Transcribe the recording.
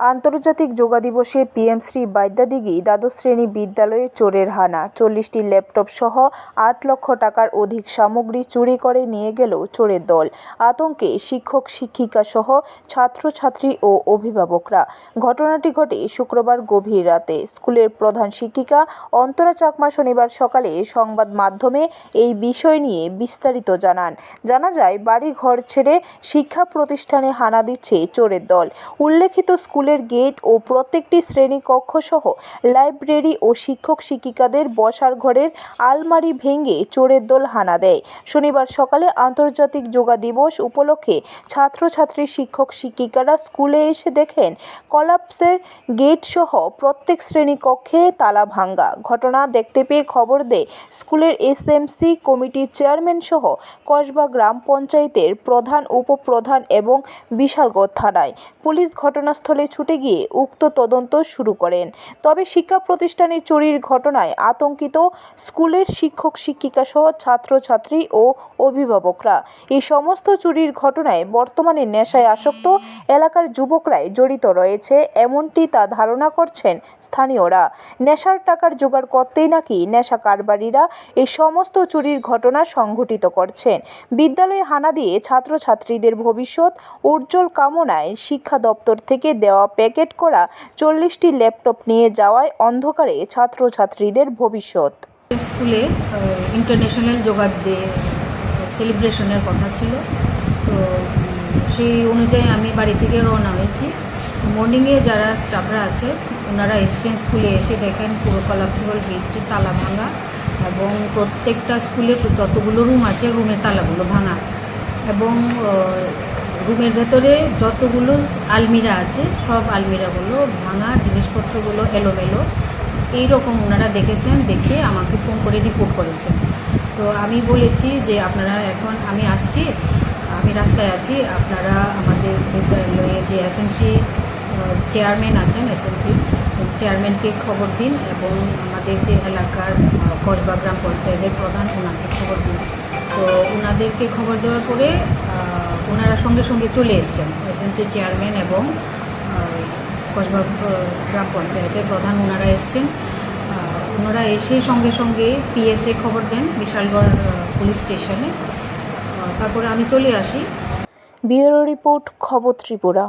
আন্তর্জাতিক যোগা দিবসে পিএমশ্রী বাদ্যাদিঘি দ্বাদশ শ্রেণি বিদ্যালয়ে চোরের হানা। চল্লিশটি ল্যাপটপ সহ আট লক্ষ টাকার অধিক সামগ্রী চুরি করে নিয়ে গেল চোরের দল। আতঙ্কে শিক্ষক, শিক্ষিকা সহ ছাত্রছাত্রী ও অভিভাবকরা। ঘটনাটি ঘটে শুক্রবার গভীর রাতে। স্কুলের প্রধান শিক্ষিকা অন্তরা চাকমা শনিবার সকালে সংবাদ মাধ্যমে এই বিষয় নিয়ে বিস্তারিত জানান। জানা যায় বাড়ি ঘর ছেড়ে শিক্ষা প্রতিষ্ঠানে হানা দিচ্ছে চোরের দল। উল্লেখিত স্কুলের গেট ও প্রত্যেকটি শ্রেণীকক্ষ সহ লাইব্রেরি ও শিক্ষক শিক্ষিকাদের বসার ঘরের আলমারি ভেঙে চোরের দল হানা দেয়। শনিবার সকালে আন্তর্জাতিক যোগা দিবস উপলক্ষে ছাত্রছাত্রী, শিক্ষক শিক্ষিকারা স্কুলে এসে দেখেন, কলাপসের গেট সহ প্রত্যেক শ্রেণীকক্ষে তালা ভাঙ্গা। ঘটনা দেখতে পেয়ে খবর দেয়, স্কুলের এসএমসি কমিটির চেয়ারম্যান সহ কসবা গ্রাম পঞ্চায়েতের প্রধান, উপপ্রধান এবং বিশালগড় থানায়। পুলিশ ঘটনাস্থলে ছুটে গিয়ে উক্ত তদন্ত শুরু করেন। তবে শিক্ষা প্রতিষ্ঠানে চুরির ঘটনায় আতঙ্কিত স্কুলের শিক্ষক, শিক্ষিকা সহ ছাত্রছাত্রী ও অভিভাবকরা। এই সমস্ত চুরির ঘটনায় বর্তমানে নেশায় আসক্ত এলাকার যুবকরাই জড়িত রয়েছে, এমনটি তা ধারণা করছেন স্থানীয়রা। নেশার টাকার জোগাড় করতেই নাকি নেশা কারবারিরা এই সমস্ত চুরির ঘটনা সংঘটিত করছেন। বিদ্যালয়ে হানা দিয়ে ছাত্রছাত্রীদের ভবিষ্যৎ উজ্জ্বল কামনায় শিক্ষা দপ্তর থেকে দেওয়া প্যাকেট করা চল্লিশটি ল্যাপটপ নিয়ে যাওয়ায় অন্ধকারে ছাত্রছাত্রীদের ভবিষ্যৎ। স্কুলে ইন্টারন্যাশনাল যোগা ডে সেলিব্রেশনের কথা ছিল। তো সেই অনুযায়ী আমি বাড়ি থেকে রওনা হয়েছি। মর্নিংয়ে যারা স্টাফরা আছে, ওনারা এসছেন স্কুলে এসে দেখেন পুরো কলাপসিবল গেটটি তালা ভাঙা এবং প্রত্যেকটা স্কুলে যতগুলো রুম আছে রুমের তালাগুলো ভাঙা। এবং রুমের ভেতরে যতগুলো আলমিরা আছে, সব আলমিরাগুলো ভাঙা, জিনিসপত্রগুলো এলোমেলো। এইরকম ওনারা দেখেছেন, দেখে আমাকে ফোন করে রিপোর্ট করেছেন। তো আমি বলেছি যে আপনারা এখন আমি আসছি, আমি রাস্তায় আছি, আপনারা আমাদের বিদ্যালয়ে যে এসএমসি চেয়ারম্যান আছেন এসএমসি চেয়ারম্যানকে খবর দিন এবং আমাদের যে এলাকার কসবা গ্রাম পঞ্চায়েতের প্রধান, ওনাকে খবর দিন। তো ওনাদেরকে খবর দেওয়ার পরে ওনারা সঙ্গে সঙ্গে চলে এসছেন। এসএমসি চেয়ারম্যান এবং কসবা গ্রাম পঞ্চায়েতের প্রধান ওনারা এসছেন। ওনারা এসে সঙ্গে সঙ্গে পিএসএ খবর দেন, বিশালগড় পুলিশ স্টেশনে। তারপরে আমি চলে আসি। ব্যুরো রিপোর্ট, খবর ত্রিপুরা।